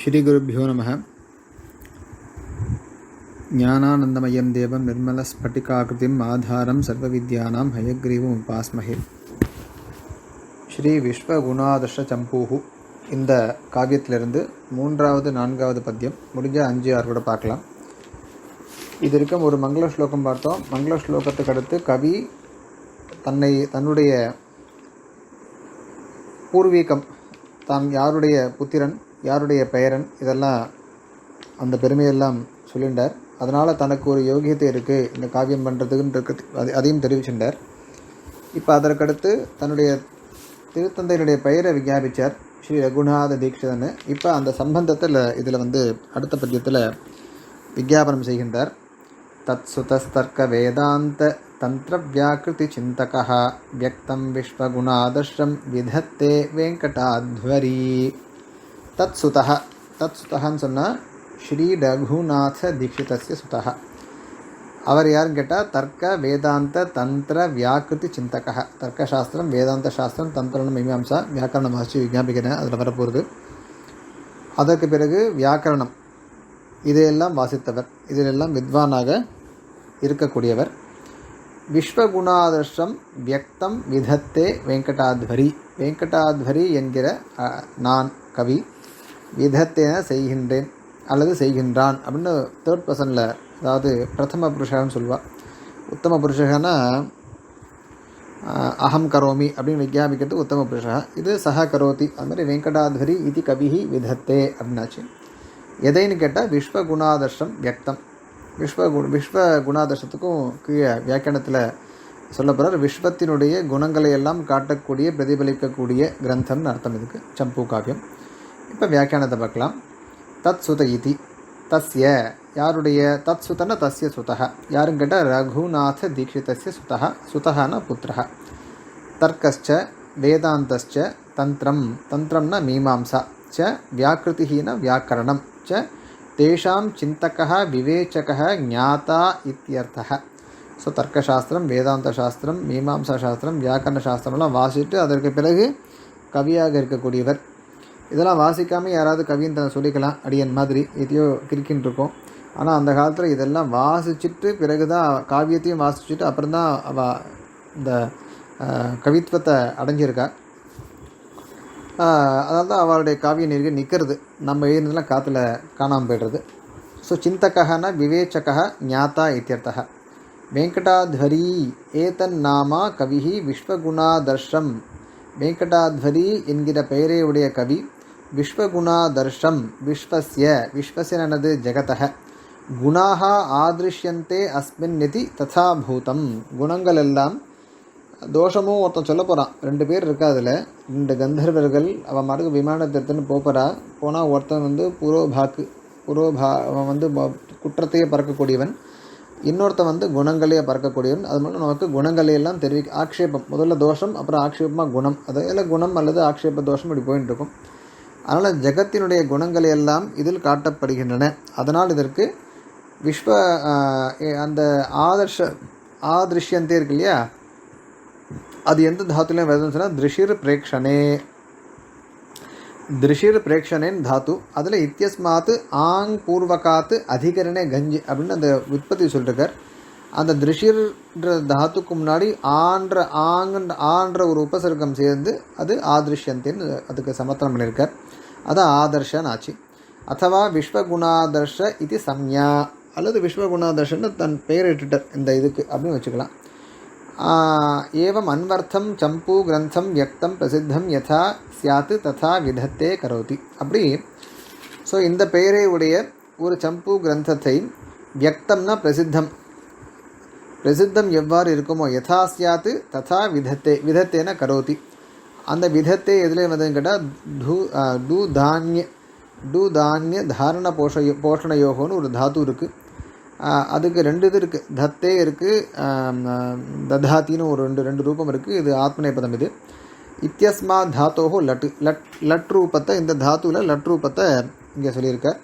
ஸ்ரீ ஸ்ரீகுருப்போ நம. ஞானானந்தமயம் தேவம் நிர்மலஸ்பட்டிகாக்கிருதிம் ஆதாரம் சர்வ சர்வவித்யானாம் ஹயக்ரீவம் உபாஸ்மஹே ஸ்ரீ விஸ்வகுணாதர்ஷ சம்பூஹு இந்த காவியத்திலிருந்து மூன்றாவது நான்காவது பத்தியம் முடிஞ்ச அஞ்சு ஆறு கூட பார்க்கலாம். இது இருக்கும் ஒரு மங்கள ஸ்லோகம் பார்த்தோம். மங்கள ஸ்லோகத்துக்கு அடுத்து கவி தன்னை தன்னுடைய பூர்வீகம் தாம் யாருடைய புத்திரன் யாருடைய பெயரன்? இதெல்லாம் அந்த பெருமையெல்லாம் சொல்லிண்டார் அதனால் தனக்கு ஒரு யோகியத்தை இருக்குது இந்த காவியம் பண்ணுறதுக்குன்றது அது அதையும் தெரிவிச்சிருந்தார். இப்போ அதற்கடுத்து தன்னுடைய திருத்தந்தையினுடைய பெயரை விஞ்ஞாபித்தார் ஸ்ரீ ரகுநாத தீட்சிதன்னு. இப்போ அந்த சம்பந்தத்தில் இதில் வந்து அடுத்த பத்தியத்தில் விஞ்ஞாபனம் செய்கின்றார். தத் சுதஸ்தர்க்க வேதாந்த தந்திர வியாக்கிருதி சிந்தகா வியக்தம் விஸ்வகுணாதர்ஷம் விதத்தே வெங்கடாத்வரி. தத் சுதா தத் சுதகன்னு சொன்னால் ஸ்ரீ ரகுநாத தீட்சிதஸ்ய சுதா அவர் யாருன்னு கேட்டால் தர்க்க வேதாந்த தந்திர வியாக்கிருதி சிந்தக। தர்க்கசாஸ்திரம் வேதாந்த சாஸ்திரம் தந்திரம் மீமாம்சா வியாக்கரணம் வாசி விஜாபிக்கிறேன் அதில் வரப்போகிறது அதற்கு பிறகு வியாக்கரணம். இதையெல்லாம் வாசித்தவர். இதிலெல்லாம் வித்வானாக இருக்கக்கூடியவர். விஸ்வகுணாதர்ஷம் வியக்தம் விதத்தே வெங்கடாத்வரி. வெங்கடாத்வரி என்கிற நான் கவி. விதத்தேன செய்கின்றேன் அல்லது செய்கின்றான் அப்படின்னு தேர்ட் பர்சனில் அதாவது பிரதம புருஷகன்னு சொல்லுவாள் உத்தம புருஷகனா அகம் கரோமி அப்படின்னு விஜாபிக்கிறது உத்தம புருஷா இது சஹ கரோதி அது மாதிரி வெங்கடாதரி இது கவிஹி விதத்தே அப்படின்னாச்சு. எதைன்னு கேட்டால் விஸ்வகுணாதர்ஷம் வியக்தம். விஸ்வ கு விஸ்வ குணாதர்ஷத்துக்கும் கீழே வியாக்கியானத்தில் சொல்ல போகிறார் விஸ்வத்தினுடைய குணங்களை எல்லாம் காட்டக்கூடிய பிரதிபலிக்கக்கூடிய கிரந்தம்னு அர்த்தம் இதுக்கு சம்பு காவியம். இப்போ வியாக்கியானத்தை பார்க்கலாம். தத் சுத இதி தஸ்ய. யாருடைய தத் சுதன தஸ்ய சுதக யாரும் கேட்டால் ரகுநாத தீட்சிதஸ்ய சுதக சுதகன புத்திரக தர்க்கச்ச வேதாந்தச்ச தந்திரம். தந்திரம்னா மீமாம்சா. ச வியாக்கிருத்திஹீன வியாக்கரணம். ச தேஷாம் சிந்தகா விவேச்சகா ஞாதா இத்தியர்த்தக ஸோ தர்க்கசாஸ்திரம் வேதாந்த சாஸ்திரம் மீமாம்சா சாஸ்திரம் வியாக்கரண சாஸ்திரம்லாம் வாசிட்டு அதற்கு பிறகு கவியாக இருக்கக்கூடியவர். இதெல்லாம் வாசிக்காமல் யாராவது கவின்னு தன்னை சொல்லிக்கலாம். அடியன் மாதிரி எதையோ கிரிக்கின்னு இருக்கும். ஆனால் அந்த காலத்தில் இதெல்லாம் வாசிச்சுட்டு பிறகு தான் காவியத்தையும் வாசிச்சுட்டு அப்புறம் தான் அவள் இந்த கவித்துவத்தை அடைஞ்சிருக்கா. அதனால தான் அவளுடைய காவிய நிற்கு நிற்கிறது நம்ம எழுதுனதுலாம் காற்றுல காணாமல் போய்டுறது. ஸோ சிந்தகனா விவேச்சக ஞாத்தா இத்தியர்த்தः வெங்கடாத்வரி ஏதன் நாமா கவிஹி விஸ்வகுணாதர்ஷம். வெங்கடாத்வரி என்கிற பெயரையுடைய கவி விஸ்வகுணாதர்ஷம் விஸ்வசிய விஸ்வசினது ஜெகதக குணாக ஆதிருஷ்யந்தே அஸ்மின் நிதி ததா பூதம். குணங்கள் எல்லாம் தோஷமும் ஒருத்தன் சொல்ல போகிறான் ரெண்டு பேர் இருக்கா அதில்? ரெண்டு கந்தர்வர்கள் அவன் மாட்டுக்கு விமானத்தை எடுத்துன்னு போகிறா போனால் ஒருத்தன் வந்து புரோபாக்கு புரோபா அவன் வந்து குற்றத்தையே பறக்கக்கூடியவன். இன்னொருத்தன் வந்து குணங்களையே பறக்கக்கூடியவன். அது மட்டும் நமக்கு குணங்களை எல்லாம் தெரிவிக்க ஆக்ஷேபம். முதல்ல தோஷம் அப்புறம் ஆக்ஷேபமாக குணம். அது எல்லாம் குணம் அல்லது ஆக்ஷேப தோஷம் இப்படி போயின்னு இருக்கும் அதனால் ஜெகத்தினுடைய குணங்கள் எல்லாம் இதில் காட்டப்படுகின்றன. அதனால் இதற்கு விஸ்வ அந்த ஆதர்ஷ ஆதிருஷ்யந்தே இருக்கு இல்லையா? அது எந்த தாத்துலையும் வருதுன்னு சொன்னால் திருஷிர் பிரேக்ஷனே. திருஷிர் பிரேக்ஷனேன் தாத்து. அதில் இத்தியஸ்மாத்து ஆங் பூர்வகாத்து அதிகரணே கஞ்சி அப்படின்னு அந்த உற்பத்தி சொல்லிருக்கார். அந்த திருஷிர்ன்ற தாத்துக்கு முன்னாடி ஆன்ற ஆங்கன்ற ஆன்ற ஒரு உபசர்க்கம் சேர்ந்து அது ஆதிருஷ்யந்தேன்னு அதுக்கு சமர்த்தனம் பண்ணியிருக்கார் அது ஆதர்ஷனாச்சு. அத்தவா விஸ்வகுணாதர்ஷ இது சம்யா. அல்லது விஸ்வகுணாதர்ஷன்னு தன் பெயரிட்டுட்டார் இந்த இதுக்கு அப்படின்னு வச்சுக்கலாம். ஏவம் அன்வர்த்தம் சம்பு கிரந்தம் வியக்தம் பிரசித்தம் யதா சியாத்து ததா விதத்தே கரோதி. அப்படி ஸோ இந்த பெயரை உடைய ஒரு சம்பு கிரந்தத்தை வியக்தம்னா பிரசித்தம். பிரசித்தம் எவ்வாறு இருக்குமோ? யதா சியாத்து ததா விதத்தே விதத்தேன கரோதி. அந்த விதத்தை எதில் வந்ததுன்னு கேட்டால் தூ டூ தானிய டூ தானிய தாரண போஷயோ போஷணயோகோன்னு ஒரு தாத்து இருக்குது அதுக்கு ரெண்டு இது இருக்குது தத்தே இருக்குது ததாத்தின்னு ஒரு ரெண்டு ரெண்டு ரூபம் இருக்குது இது ஆத்மநேபதம் இது. இத்தியஸ்மா தாத்தோஹோ லட்டு லட் லட் ரூபத்தை இந்த தாத்துவில் லட் ரூபத்தை இங்கே சொல்லியிருக்கார்.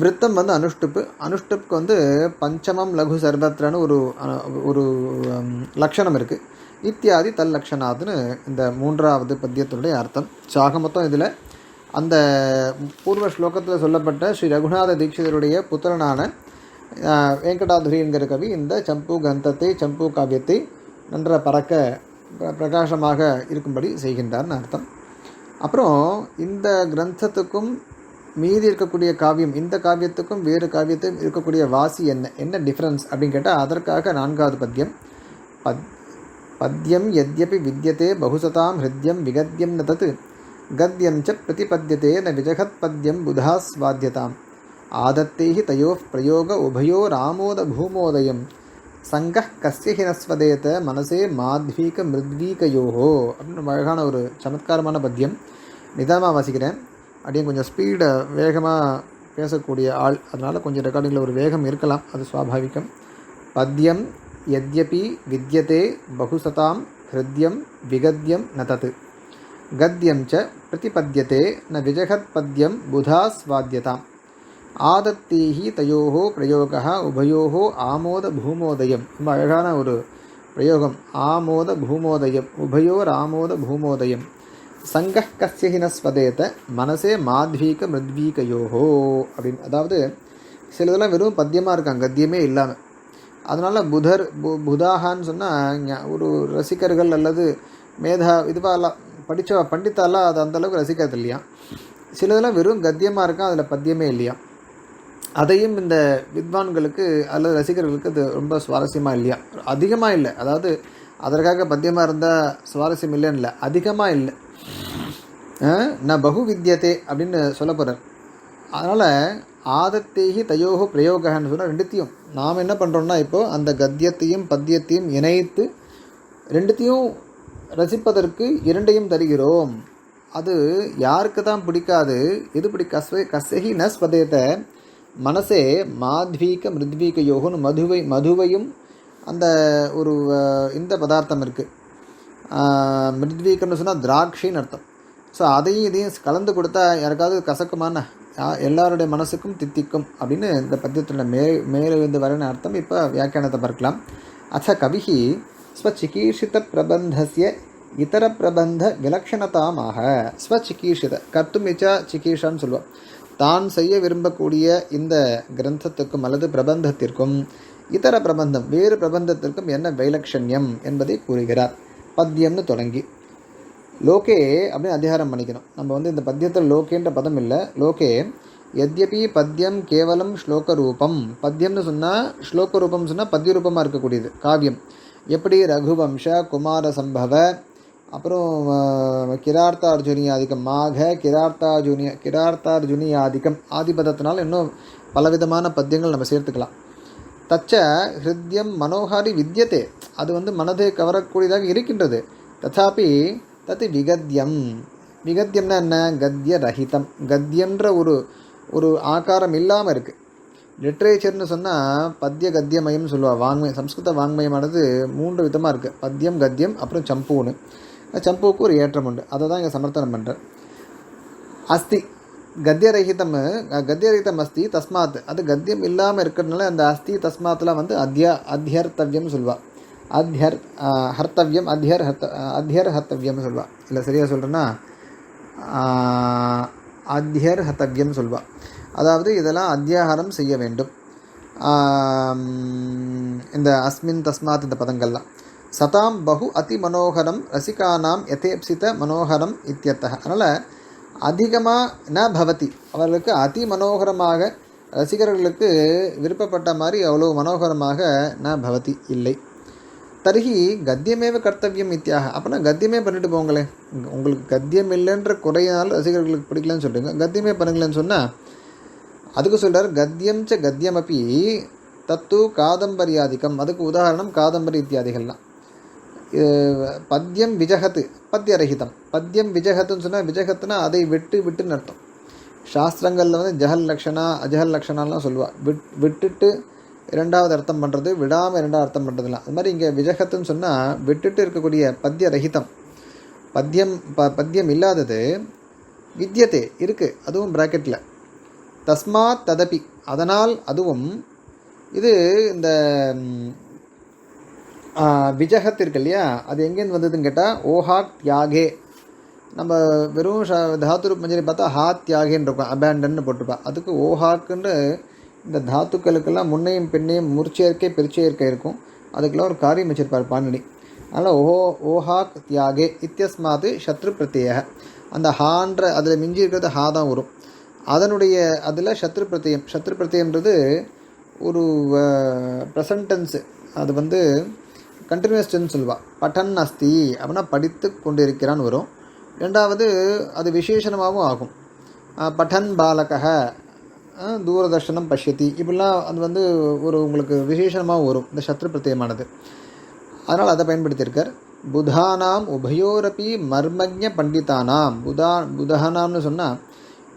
விரத்தம் வந்து அனுஷ்டுப்பு. அனுஷ்டுப்புக்கு வந்து பஞ்சமம் லகு சர்வத்திரன்னு ஒரு ஒரு லக்ஷணம் இருக்குது இத்தியாதி தல்லக்ஷணாதுன்னு இந்த மூன்றாவது பத்தியத்தினுடைய அர்த்தம். சாக மொத்தம் இதில் அந்த பூர்வ ஸ்லோகத்தில் சொல்லப்பட்ட ஸ்ரீ ரகுநாத தீட்சிதருடைய புத்திரனான வெங்கடாதுரி என்கிற கவி இந்த சம்பு கந்தத்தை சம்பு காவியத்தை நன்ற பறக்க பிரகாசமாக இருக்கும்படி செய்கின்றார்னு அர்த்தம். அப்புறம் இந்த கிரந்தத்துக்கும் மீதி இருக்கக்கூடிய காவியம் இந்த காவியத்துக்கும் வேறு காவியத்துக்கும் இருக்கக்கூடிய வாசி என்ன? என்ன டிஃப்ரென்ஸ் அப்படின்னு கேட்டால் அதற்காக நான்காவது பத்தியம். பத் பத்யம் எதப்பி வித்யதே பகுசதாம் ஹிருத்யம் விகத்யம் ந தத். கத்யம் ச பிரதிபத்தியதே ந விஜகத் பத்யம் புதாஸ்வாத்யதாம். ஆதத்தேஹி தயோः பிரயோக உபயோ ராமோத பூமோதயம். சங்கः கஸ்ய ஹி மனசே மாத்வீக மிருத்வீகயோஹோ. அப்படின்னு ரொம்ப அழகான ஒரு சமத்காரமான பத்தியம் நிதானமாக வாசிக்கிறேன். அப்படியே கொஞ்சம் ஸ்பீடை வேகமாக பேசக்கூடிய ஆள். அதனால் கொஞ்சம் ரெக்கார்டிங்கில் ஒரு வேகம் இருக்கலாம். அது சுவாபாவிகம். பத்யம் யத்யபி வித்யதே பகுசதாம் ஹிருத்யம் விகத்யம் ந தத் கத்யம் ச பிரதிபத்தியதே ந விஜகத் பத்யம் புதாஸ்வாத்யதாம் ஆதத்தீஹி தயோகோ பிரயோக உபயோகோ ஆமோத பூமோதயம் ரொம்ப அழகான ஒரு பிரயோகம் ஆமோத பூமோதயம் உபயோர் ஆமோத பூமோதயம் சங்க கசியஹினஸ்வதேத மனசே மாத்வீக மிருத்வீகயோஹோ அப்படின்னு அதாவது சிலதெல்லாம் வெறும் பத்தியமாக இருக்காங்க கத்தியமே இல்லாமல் அதனால் புதர் பு புதாகான்னு சொன்னால் ஒரு ரசிகர்கள் அல்லது மேதா இதுவாலாம் படித்த பண்டித்தாலாம் அது அந்தளவுக்கு ரசிக்கிறது இல்லையா? சிலதெல்லாம் வெறும் கத்தியமாக இருக்கும் அதில் பத்தியமே இல்லையா? அதையும் இந்த வித்வான்களுக்கு அல்லது ரசிகர்களுக்கு அது ரொம்ப சுவாரஸ்யமாக இல்லையா? அதிகமாக இல்லை. அதாவது அதற்காக பத்தியமாக இருந்தால் சுவாரஸ்யம் இல்லைன்னு இல்லை. அதிகமாக இல்லை. நான் பகு வித்தியத்தை அப்படின்னு சொல்ல போகிறார் அதனால் ஆதத்தேகி தயோகோ பிரயோகன்னு சொன்னால் ரெண்டுத்தையும். நாம் என்ன பண்ணுறோம்னா இப்போது அந்த கத்தியத்தையும் பத்தியத்தையும் இணைத்து ரெண்டுத்தையும் ரசிப்பதற்கு இரண்டையும் தருகிறோம். அது யாருக்கு தான் பிடிக்காது? எது பிடி கஸ்வை கசகி ந ஸ்வதேத மனசே மாத்வீக மிருத்வீக யோகோன்னு மதுவை மதுவையும் அந்த ஒரு இந்த பதார்த்தம் இருக்குது மிருத்வீகம்னு சொன்னால் திராட்சைன்னு அர்த்தம். ஸோ அதையும் இதையும் கலந்து கொடுத்தா யாருக்காவது கசக்குமான எல்லாருடைய மனசுக்கும் தித்திக்கும் அப்படின்னு இந்த பத்தியத்தில் மே மேலிருந்து வரேன்னு அர்த்தம். இப்போ வியாக்கியானத்தை பார்க்கலாம். அச்ச கவிஹி ஸ்வச்சிகீர்ஷித பிரபந்தசிய இதர பிரபந்த விலக்ஷணதாமாக. ஸ்வச்சிகீர்ஷித கர்த்தும் இச்சா சிகீர்ஷான்னு சொல்லுவோம். தான் செய்ய விரும்பக்கூடிய இந்த கிரந்தத்துக்கும் அல்லது பிரபந்தத்திற்கும் இதர பிரபந்தம் வேறு பிரபந்தத்திற்கும் என்ன வைலக்ஷண்யம் என்பதை கூறுகிறார். பத்தியம்னு தொடங்கி. லோகே அப்படின்னு அதிகாரம் பண்ணிக்கணும். நம்ம வந்து இந்த பத்தியத்தில் லோகேன்ற பதம் இல்லை. லோகே எத்யபி பத்தியம் கேவலம் ஸ்லோக ரூபம் பத்யம்னு சொன்னால் ஸ்லோக ரூபம் சொன்னால் பத்திய ரூபமாக இருக்கக்கூடியது காவியம். எப்படி? ரகுவம்ச குமார சம்பவ அப்புறம் கிரார்த்தார்ஜுனியாதிக்கம். மாக கிரார்த்தார்ஜுனிய கிரார்த்தார்ஜுனியாதிக்கம். ஆதிபதத்தினால் இன்னும் பலவிதமான பத்தியங்கள் நம்ம சேர்த்துக்கலாம். தச்ச ஹிருத்யம் மனோஹாரி வித்தியத்தே அது வந்து மனதை கவரக்கூடியதாக இருக்கின்றது. ததாபி தத்து விகத்யம். விகத்யம்னா என்ன? கத்ய ரஹிதம் கத்யன்ற ஒரு ஒரு ஆகாரம் இல்லாமல் இருக்குது லிட்ரேச்சர்னு சொன்னால் பத்திய கத்தியமயம் சொல்லுவாள் வாங்மயம் சம்ஸ்கிருத வாங்மயமானது மூன்று விதமாக இருக்குது பத்தியம் கத்தியம் அப்புறம் சம்பூன்னு. சம்புவுக்கு ஒரு ஏற்றம் உண்டு. அதை தான் இங்கே சமர்த்தனம் பண்ணுறேன் அஸ்தி. கத்தியரகிதம் கத்தியரகிதம் அஸ்தி தஸ்மாத். அது கத்தியம் இல்லாமல் இருக்கிறதுனால அந்த அஸ்தி தஸ்மாத்தில் வந்து அத்தியா அத்தியர்த்தவியம் சொல்லுவாள் அத்யர் ஹர்த்தவியம் ஹர்த்தவ்யம் ஹர்த்த அத்யர் ஹர்த்தவியம்னு சொல்வாள் இல்லை சரியாக சொல்கிறேன்னா அத்யர் ஹர்த்தவியம்னு சொல்வாள் அதாவது இதெல்லாம் அத்தியாகாரம் செய்ய வேண்டும். இந்த அஸ்மின் தஸ்மாத் இந்த பதங்கள்லாம். சதாம் பகு அதி மனோகரம் ரசிகானாம் எதேப்சித மனோகரம் இத்தியர்த்தக அதனால் அதிகமாக ந பவதி. அவர்களுக்கு அதி மனோகரமாக ரசிகர்களுக்கு விருப்பப்பட்ட மாதிரி அவ்வளோ மனோகரமாக ந பவதி இல்லை. தருகி கத்தியமேவ கர்த்தவியம் இத்தியாக. அப்போனா கத்தியமே பண்ணிட்டு போங்களேன் உங்களுக்கு கத்தியம் இல்லைன்ற குறையினால் ரசிகர்களுக்கு பிடிக்கலன்னு சொல்கிறீங்க கத்தியமே பண்ணுங்களேன்னு சொன்னால் அதுக்கு சொல்கிறார் கத்தியம் ச கத்தியமப்பி தத்து காதம்பரியாதிக்கம். அதுக்கு உதாரணம் காதம்பரி இத்தியாதிகள்லாம். பத்தியம் விஜகத்து பத்தியரகிதம். பத்தியம் விஜகத்துன்னு சொன்னால் விஜகத்துனா அதை விட்டு விட்டுன்னு அர்த்தம். சாஸ்திரங்களில் வந்து ஜஹல் லக்ஷணா அஜஹல் லக்ஷணாலாம் சொல்லுவாள் விட் விட்டுட்டு இரண்டாவது அர்த்தம் பண்ணுறது விடாமல் இரண்டாவது அர்த்தம் பண்ணுறதுலாம் அது மாதிரி இங்கே விஜகத்துன்னு சொன்னால் விட்டுட்டு இருக்கக்கூடிய பத்திய ரஹிதம் பத்தியம் ப பத்தியம் இல்லாதது வித்யத்தே இருக்குது அதுவும் ப்ராக்கெட்டில் தஸ்மாத் ததபி அதனால் அதுவும் இது இந்த விஜகத் இருக்கு இல்லையா? அது எங்கேருந்து வந்ததுன்னு கேட்டால் ஓஹாக் தியாகே. நம்ம வெறும் ஷா தாத்துரு மஞ்சரி பார்த்தா ஹா தியாகேன்னு இருக்கும் அபேண்டன்னு போட்டிருப்பா. அதுக்கு ஓஹாக்குன்னு இந்த தாத்துக்களுக்கெல்லாம் முன்னையும் பின்னையும் முற்சேர்க்கை பெருச்சேர்க்கை இருக்கும். அதுக்கெல்லாம் ஒரு காரியம் வச்சிருப்பார் பாண்டினி அதனால் ஓஹோ ஓஹாக் தியாகே இத்தியஸ்மாது சத்ரு பிரத்யேக அந்த ஹான்ற அதில் மிஞ்சி இருக்கிறது ஹா தான் வரும். அதனுடைய அதில் சத்ரு பிரத்யம் சத்ரு பிரத்யம்ன்றது ஒரு ப்ரெசன்டென்ஸு அது வந்து கண்டினியூஸ் டென்ஸ் சொல்லுவா. பட்டன் அஸ்தி அப்படின்னா படித்து கொண்டு இருக்கிறான்னு வரும். ரெண்டாவது அது விசேஷணமாகவும் ஆகும். பட்டன் பாலக தூரதர்ஷனம் பஷ்யத்தி இப்படிலாம் அது வந்து ஒரு உங்களுக்கு விசேஷமாக வரும். இந்த சத்ரு பிரத்யமானது. அதனால் அதை பயன்படுத்தியிருக்கார். புதானாம் உபயோரப்பி மர்மஜ பண்டிதானாம். புதா புதனாம்னு சொன்னால்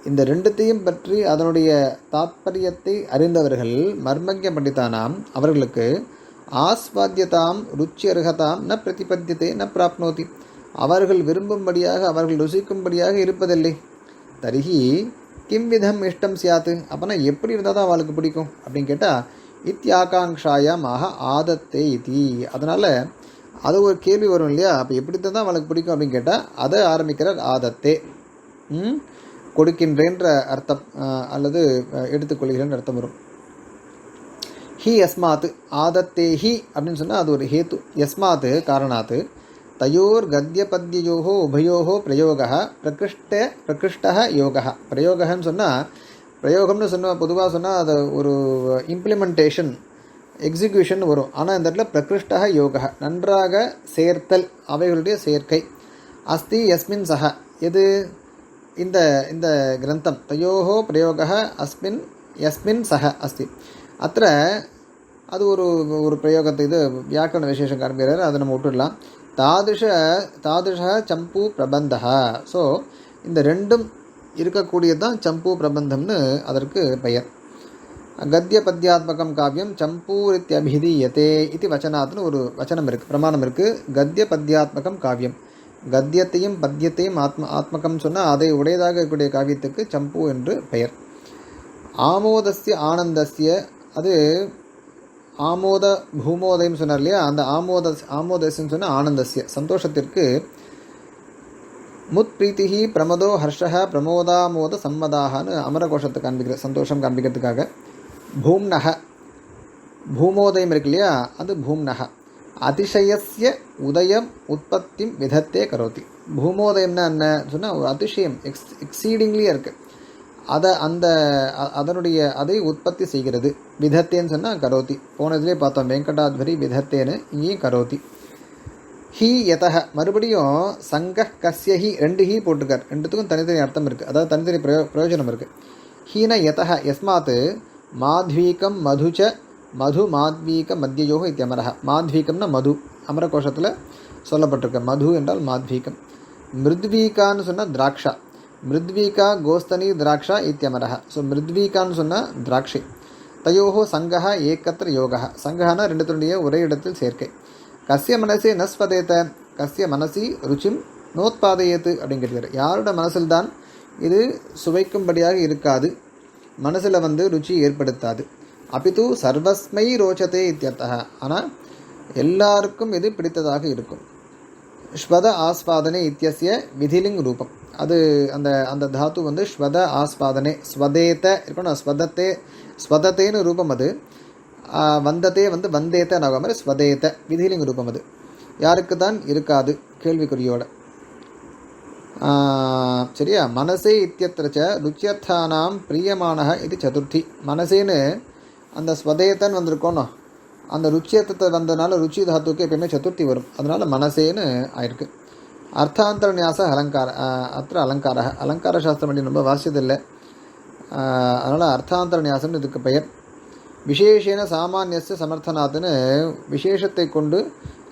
இந்த ரெண்டுத்தையும் பற்றி அதனுடைய தாத்பரியத்தை அறிந்தவர்கள் மர்மஜ பண்டிதானாம் அவர்களுக்கு ஆஸ்வாத்தியதாம் ருச்சி அருகதாம் ந பிரதிபத்தியத்தை ந பிராப்னோதி. அவர்கள் விரும்பும்படியாக அவர்கள் ருசிக்கும்படியாக இருப்பதில்லை. தருகி கிம் விதம் இஷ்டம் சியாத்து? அப்போனா எப்படி இருந்தால் தான் அவளுக்கு பிடிக்கும்? அப்படின்னு கேட்டால் இத்தியாகாங்ஷாயாம் ஆக ஆதத்தே இதி. அதனால் அது ஒரு கேள்வி வரும் இல்லையா? அப்போ எப்படி இருந்தால் தான் அவளுக்கு பிடிக்கும் அப்படின்னு கேட்டால் அதை ஆரம்பிக்கிறார் ஆதத்தே. ம்? கொடுக்கின்றேன்ற அர்த்தம் அல்லது எடுத்துக்கொள்கிறேன் எடுத்துக்கொள்கிறேன்ற அர்த்தம் வரும். ஹி எஸ்மாத்து ஆதத்தே ஹி அப்படின்னு சொன்னால் அது ஒரு ஹேத்து. யஸ்மாத் காரணாத்து. தயோர் கத்தியபத்தியோகோ உபயோகோ பிரயோக பிரகிருஷ்ட பிரகிருஷ்ட யோகா பிரயோகன்னு சொன்னால் பிரயோகம்னு சொன்னால் பொதுவாக சொன்னால் அது ஒரு இம்ப்ளிமெண்டேஷன் எக்ஸிக்யூஷன் வரும். ஆனால் இந்த இடத்துல பிரகிருஷ்ட யோகா நன்றாக சேர்த்தல் அவைகளுடைய சேர்க்கை. அஸ்தி எஸ்மின் சக எது? இந்த இந்த கிரந்தம். தயோகோ பிரயோக அஸ்மின் எஸ்மின் சக அஸ்தி. அத்த அது ஒரு ஒரு பிரயோகத்தை இது வியாக்கரண விசேஷம் காண்பிக்கிறார் அதை நம்ம விட்டுடலாம். தாதிஷ தாதிஷ சம்பு பிரபந்தா ஸோ இந்த ரெண்டும் இருக்கக்கூடியது தான் சம்பு பிரபந்தம்னு அதற்கு பெயர். கத்திய பத்தியாத்மகம் காவியம் சம்பூரித்யபிதீயத்தே இது வச்சனாத்னு ஒரு வச்சனம் இருக்குது பிரமாணம் இருக்குது கத்திய பத்தியாத்மகம் காவியம். கத்தியத்தையும் பத்தியத்தையும் ஆத்ம ஆத்மகம் சொன்னால் அதை உடையதாக இருக்கக்கூடிய காவியத்துக்கு சம்பு என்று பெயர். ஆமோதஸ்ய ஆனந்தஸ்ய அது ஆமோத பூமோதயம் சொன்னார் இல்லையா? அந்த ஆமோத ஆமோதசன் சொன்னால் ஆனந்தசிய சந்தோஷத்திற்கு. முத் பிரீத்திஹி பிரமதோ ஹர்ஷः பிரமோதாமோத சம்மதாகனு அமரகோஷத்தை காண்பிக்கிற சந்தோஷம் காண்பிக்கிறதுக்காக. பூம்னக பூமோதயம் இருக்கு இல்லையா? அது பூம்னக அதிசயசிய உதயம் உற்பத்திம் விதத்தே கரோத்தி பூமோதயம்னா என்ன? சொன்னால் ஒரு அதிசயம் எக்ஸ் எக்ஸீடிங்லியாக இருக்குது அதை அந்த அதனுடைய அதை உற்பத்தி செய்கிறது. விதத்தேன்னு சொன்னால் கரோதி. போனதுலேயே பார்த்தோம் வெங்கடாத்வரி விதத்தேன்னு இங்கேயும் கரோதி. ஹி எதக மறுபடியும் சங்க கஸ்ய ஹி ரெண்டு ஹி போட்டிருக்கார். ரெண்டுத்துக்கும் தனித்தனி அர்த்தம் இருக்குது அதாவது தனித்தனி பிரயோ பிரயோஜனம் இருக்குது ஹீன எதக யஸ்மாத் மாத்வீக்கம் மதுச்ச மது மாத்வீக மத்தியோக இத்தியமரக மாத்வீக்கம்னா மது. அமரகோஷத்தில் சொல்லப்பட்டிருக்கு. மது என்றால் மாத்வீகம். மிருத்வீகான்னு சொன்னால் திராட்சா மிருத்வீகா கோஸ்தனி திராட்சா இத்தியமரக ஸோ மிருத்வீகான்னு சொன்னால் திராட்சை தயோஹோ சங்கः ஏக்கத்திர யோகः சங்கஹனா ரெண்டுத்தினுடைய ஒரே இடத்தில் சேர்க்கை. கசிய மனசே நஸ்பதேத கசிய மனசி ருச்சிம் நோத்பாதையேத்து அப்படின்னு கேட்கிறார் யாரோட மனசில் தான் இது சுவைக்கும்படியாக இருக்காது. மனசில் வந்து ருச்சி ஏற்படுத்தாது. அபிது சர்வஸ்மை ரோச்சதே இத்தியர்த்தக ஆனால் எல்லாருக்கும் இது பிடித்ததாக இருக்கும். ஸ்வத ஆஸ்வாதனை இத்தியசிய விதிலிங் ரூபம். அது அந்த அந்த தாத்து வந்து ஸ்வத ஆஸ்பாதனே ஸ்வதேத்த இருக்கணும் ஸ்வதத்தே ஸ்வதத்தேன்னு ரூபம் அது. வந்ததே வந்து வந்தேத்த நாக மாதிரி ஸ்வதேத்த விதிலிங்க ரூபம் அது. யாருக்கு தான் இருக்காது கேள்விக்குறியோட. சரியா? மனசே இத்தியத்திரச்ச ருச்சியர்த்தானாம் பிரியமான இது சதுர்த்தி. மனசேன்னு அந்த ஸ்வதேத்தன் வந்திருக்கோனோ அந்த ருச்சியத்தை வந்ததுனால ருச்சி தாத்துக்கு எப்பயுமே சதுர்த்தி வரும். அதனால மனசேன்னு ஆயிருக்கு. அர்த்தாந்தர நியாச அலங்கார அத்த அலங்கார அலங்கார சாஸ்திரம் பண்ணி ரொம்ப வாசியதில்லை. அதனால் அர்த்தாந்தரநியாசம்னு இதுக்கு பெயர். விசேஷேன சாமானியச சமர்த்தனாத்துன்னு விசேஷத்தை கொண்டு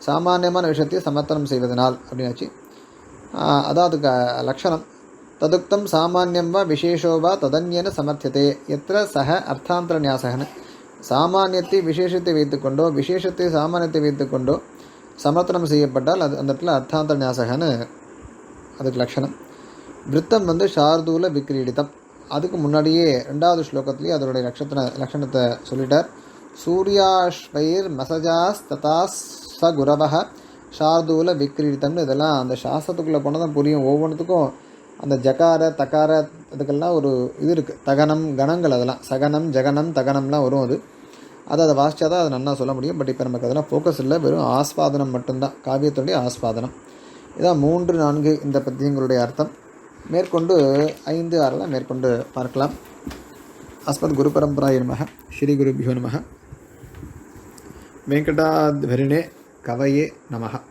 சாமானியமான விஷயத்தை சமர்த்தனம் செய்வதனால் அப்படின்னாச்சு ஆஹ் அதாவது க லக்ஷணம். ததுக்தம் சாமானியம் வா விசேஷோ வா ததன்யன சமர்த்தியதே. எத்திர சக அர்த்தாந்தரநியாசகன்னு சாமானியத்தை விசேஷத்தை வைத்துக்கொண்டோ விசேஷத்தை சாமானியத்தை வைத்துக்கொண்டோ சமர்த்தனம் செய்யப்பட்டால் அது அந்த இடத்துல அர்த்தாந்த நியாசகன்னு அதுக்கு லட்சணம். விருத்தம் வந்து ஷார்தூல விக்ரீடிதம். அதுக்கு முன்னாடியே ரெண்டாவது ஸ்லோகத்திலேயே அதனுடைய லட்சத்தின லட்சணத்தை சொல்லிட்டார். சூர்யாஸ்வைர் மசஜாஸ் ததா ச குரவக ஷார்தூல விக்ரீடித்தம்னு இதெல்லாம் அந்த சாஸ்திரத்துக்குள்ளே போனால் தான் புரியும். ஒவ்வொன்றுத்துக்கும் அந்த ஜகார தக்கார அதுக்கெல்லாம் ஒரு இது இருக்குது தகனம் கணங்கள் அதெல்லாம். சகனம் ஜகனம் தகனம்லாம் வரும் அது. அதை அதை வாசித்தா தான் அதை நல்லா சொல்ல முடியும். பட் இப்போ நமக்கு அதெல்லாம் ஃபோக்கஸ் இல்லை. வெறும் ஆஸ்வாதனம் மட்டும்தான். காவியத்துடைய ஆஸ்வாதனம். இதான் மூன்று நான்கு இந்த பத்தியங்களுடைய அர்த்தம். மேற்கொண்டு ஐந்து ஆறெல்லாம் மேற்கொண்டு பார்க்கலாம். அஸ்மத் குரு பரம்பராய நமக. ஸ்ரீ குருபியோ நமக. வெங்கடாத்வரிணே கவயே நமக.